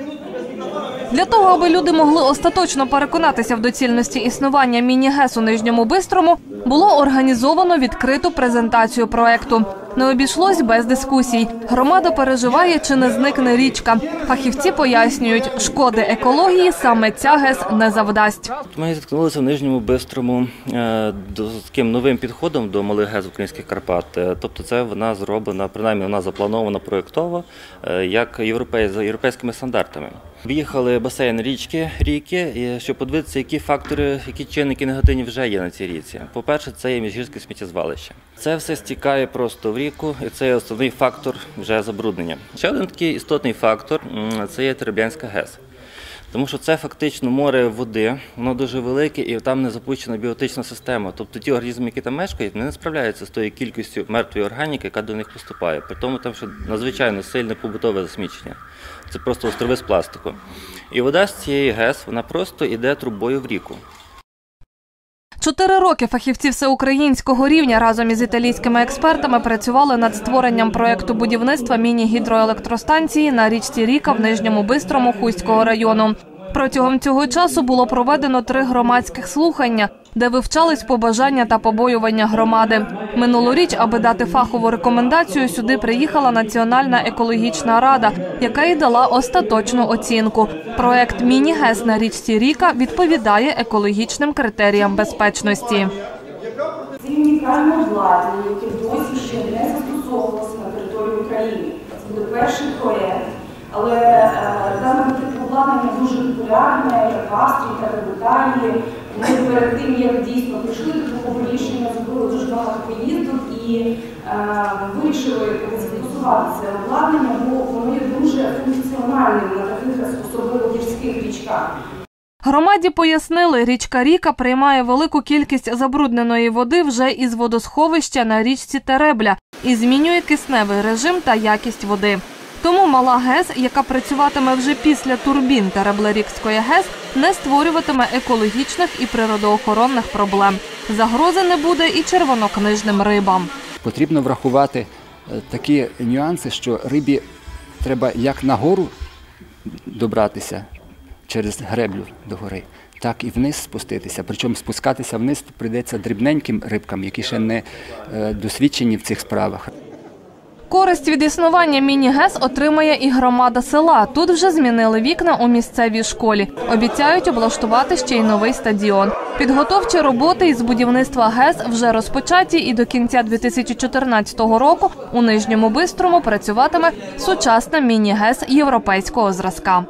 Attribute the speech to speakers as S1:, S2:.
S1: minutos, Для того, аби люди могли остаточно переконатися в доцільності існування міні-ГЕС у Нижньому Бистрому, було організовано відкриту презентацію проекту. Не обійшлось без дискусій. Громада переживає, чи не зникне річка. Фахівці пояснюють, шкоди екології саме ця ГЕС не завдасть.
S2: Ми зіткнулися в Нижньому Бистрому е, з таким новим підходом до малих ГЕС українських Карпат. Е, Тобто це вона зроблена, принаймні вона запланована проєктово, е, як європей, європейськими стандартами. В'їхали басейн річки, ріки, щоб подивитися, які фактори, які чинники негативні вже є на цій річці. По-перше, це є міжгірське сміттєзвалище. Це все стікає просто в ріку, і це є основний фактор вже забруднення. Ще один такий істотний фактор це є Тереб'янська ГЕС. Тому що це фактично море води, воно дуже велике і там не запущена біотична система. Тобто ті організми, які там мешкають, не справляються з тою кількістю мертвої органіки, яка до них поступає. При тому там ще надзвичайно сильне побутове засмічення. Це просто острови з пластику. І вода з цієї ГЕС вона просто йде трубою в ріку.
S1: Чотири роки фахівці всеукраїнського рівня разом із італійськими експертами працювали над створенням проекту будівництва міні-гідроелектростанції на річці Ріка в Нижньому Бистрому Хуського району. Протягом цього часу було проведено три громадських слухання, де вивчались побажання та побоювання громади. Минулоріч, аби дати фахову рекомендацію, сюди приїхала Національна екологічна рада, яка й дала остаточну оцінку. Проект Міні-ГЕС на річці Ріка відповідає екологічним критеріям безпечності.
S3: Це унікальне обладнання, яке досі ще не застосовувалося на території України. Це буде перший проєкт. Але е, тип обладнання дуже популярне як в Австрії, так в Італії. Ми перед тим, як дійсно прийшли до такого рішення, зробили дуже багато поїздок і е, вирішили застосувати це обладнання, бо воно є дуже функціональним на таких особливо гірських річках.
S1: Громаді пояснили, річка Ріка приймає велику кількість забрудненої води вже із водосховища на річці Теребля і змінює кисневий режим та якість води. Тому мала ГЕС, яка працюватиме вже після турбін Тереблерікської ГЕС, не створюватиме екологічних і природоохоронних проблем. Загрози не буде і червонокнижним рибам.
S4: Потрібно врахувати е, такі нюанси, що рибі треба як нагору добратися через греблю до гори, так і вниз спуститися. Причому спускатися вниз прийдеться дрібненьким рибкам, які ще не е, досвідчені в цих справах.
S1: Користь від існування міні-ГЕС отримає і громада села. Тут вже змінили вікна у місцевій школі. Обіцяють облаштувати ще й новий стадіон. Підготовчі роботи із будівництва ГЕС вже розпочаті, і до кінця 2014 року у Нижньому Бистрому працюватиме сучасна міні-ГЕС європейського зразка.